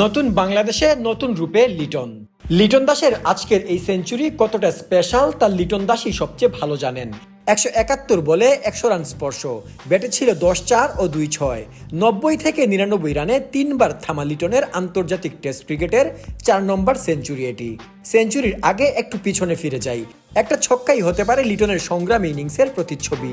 নতুন বাংলাদেশে নতুন রূপে লিটন। লিটন দাসের আজকের এই সেঞ্চুরি কতটা স্পেশাল তা লিটন দাসই সবচেয়ে ভালো জানেন। একশো একাত্তর বলে একশো রান স্পর্শ, ব্যাটে ছিল দশ চার ও দুই ছয়। নব্বই থেকে নিরানব্বই রানে তিনবার থামা লিটনের আন্তর্জাতিক টেস্ট ক্রিকেটের চার নম্বর সেঞ্চুরি এটি। সেঞ্চুরির আগে একটু পিছনে ফিরে যাই। একটা ছক্কাই হতে পারে লিটনের সংগ্রামী ইনিংসের প্রতিচ্ছবি।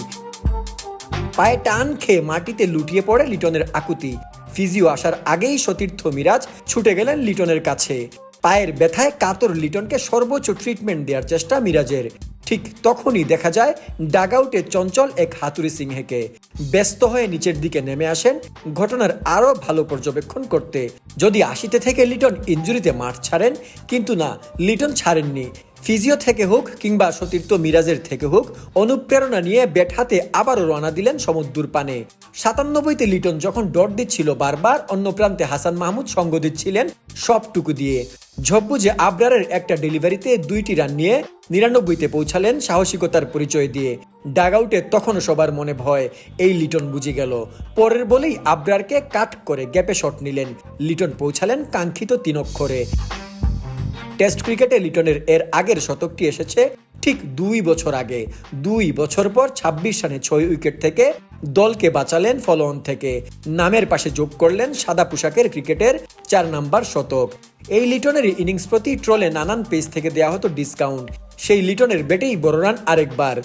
পায়ে টান খেয়ে মাটিতে লুটিয়ে পড়ে লিটনের আকুতি। ফিজিও আসার আগেই সতীর্থ মিরাজ ছুটে গেলেন লিটনের কাছে। পায়ের ব্যথায় কাতর লিটনকে সর্বোচ্চ ট্রিটমেন্ট দেওয়ার চেষ্টা মিরাজের। ঠিক তখনই দেখা যায় ডাগআউটে চঞ্চল এক হাতুড়ি সিংহেকে। ব্যস্ত হয়ে নিচের দিকে নেমে আসেন, ঘটনার আরও ভালো পর্যবেক্ষণ করতে। যদি আশিতে থেকে লিটন ইঞ্জুরিতে মাঠ ছাড়েন, কিন্তু না, লিটন ছাড়েননি। ফিজিও থেকে হোক কিংবা সতীর্থ মিরাজের থেকে হোক, অনুপ্রেরণা নিয়ে ব্যাট হাতে আবারও রওনা দিলেন সমুদ্র পানে। সাতান্নবইতে লিটন যখন ডট দিচ্ছিল বারবার, অন্য প্রান্তে হাসান মাহমুদ সঙ্গ দিচ্ছিলেন সবটুকু দিয়ে। ঝব্বুজে আবরারের একটা ডেলিভারিতে দুইটি রান নিয়ে নিরানব্বইতে পৌঁছালেন সাহসিকতার পরিচয় দিয়ে। ডাগআউটে তখনও সবার মনে ভয়, এই লিটন বুঝে গেল। পরের বলেই আবরারকে কাট করে গ্যাপে শট নিলেন। লিটন পৌঁছালেন কাঙ্ক্ষিত তিন অক্ষরে। টেস্ট ক্রিকেটে লিটনের এর আগের শতকটি এসেছে ঠিক দুই বছর আগে। দুই বছর পর ছাব্বিশ রানে ছয় উইকেট থেকে দলকে বাঁচালেন ফলোঅন থেকে। নামের পাশে যোগ করলেন সাদা পোশাকের ক্রিকেটের চার নাম্বার শতক। এই লিটনের ইনিংস প্রতি ট্রলে নানান পেজ থেকে দেওয়া হতো ডিসকাউন্ট। সেই লিটনের বেটেই বড় রান আরেকবার।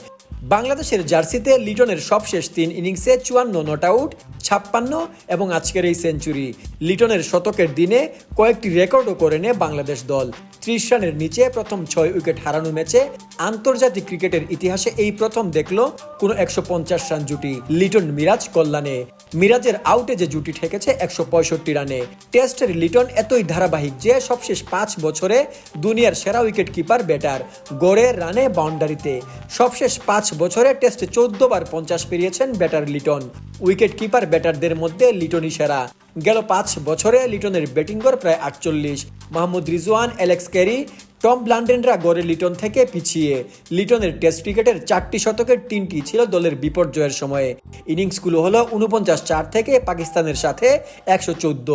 বাংলাদেশের জার্সিতে লিটনের সবশেষ তিন ইনিংসে চুয়ান্ন নট আউট, ছাপ্পান্ন এবং আজকের এই সেঞ্চুরি। লিটনের শতকের দিনে কয়েকটি রেকর্ডও করে নেয় বাংলাদেশ দল। ত্রিশ রানের নিচে প্রথম ছয় উইকেট হারানো ম্যাচে আন্তর্জাতিক ক্রিকেটের ইতিহাসে এই প্রথম দেখল কোনো একশো পঞ্চাশ রান জুটি। লিটন মিরাজ কল্যাণে। মিরাজের আউটে যে জুটি ঠেকেছে একশো পঁয়ষট্টি রানে। টেস্টের লিটন এতই ধারাবাহিক যে সবশেষ পাঁচ বছরে দুনিয়ার সেরা উইকেট কিপার ব্যাটার, গড়ে রানে বাউন্ডারিতে। সবশেষ পাঁচ বছরে টেস্টে চোদ্দ বার পঞ্চাশ পেরিয়েছেন ব্যাটার লিটন। উইকেট কিপার ব্যাটারদের মধ্যে লিটনই সেরা। গেল পাঁচ বছরে লিটনের ব্যাটিং গড় প্রায় আটচল্লিশ। Mahmud Rizwan, Alex Carey, Tom ব্লান্ডেনরা গড়ে লিটন থেকে পিছিয়ে। লিটনের টেস্ট ক্রিকেটের চারটি শতকের তিনটি ছিল দলের বিপর্যয়ের সময়ে। ইনিংসগুলো হলো উনপঞ্চাশ চার থেকে পাকিস্তানের সাথে একশো চোদ্দ,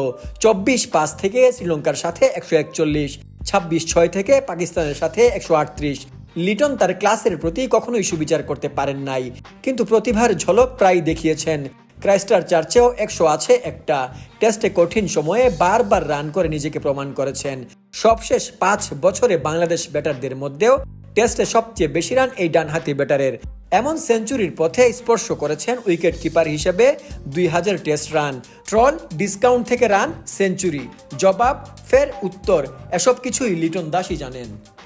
চব্বিশ পাঁচ থেকে শ্রীলঙ্কার সাথে একশো একচল্লিশ, ছাব্বিশ ছয় থেকে পাকিস্তানের সাথে একশো আটত্রিশ। লিটন তার ক্লাসের প্রতি কখনোই সুবিচার করতে পারেন নাই। কিন্তু প্রতিভার ঝলক প্রায় দেখিয়েছেন। ক্রাইস্টার চার্চেও একশো আছে একটা। টেস্টে কঠিন সময়ে বারবার রান করে নিজেকে প্রমাণ করেছেন। সবশেষ পাঁচ বছরে বাংলাদেশ ব্যাটারদের মধ্যেও টেস্টে সবচেয়ে বেশি রান এই ডানহাতি ব্যাটারের। এমন সেঞ্চুরির পথে স্পর্শ করেছেন উইকেট কিপার হিসেবে দুই হাজার টেস্ট রান। ট্রল, ডিসকাউন্ট থেকে রান, সেঞ্চুরি। জবাব, ফের উত্তর, এসব কিছুই লিটন দাসই জানেন।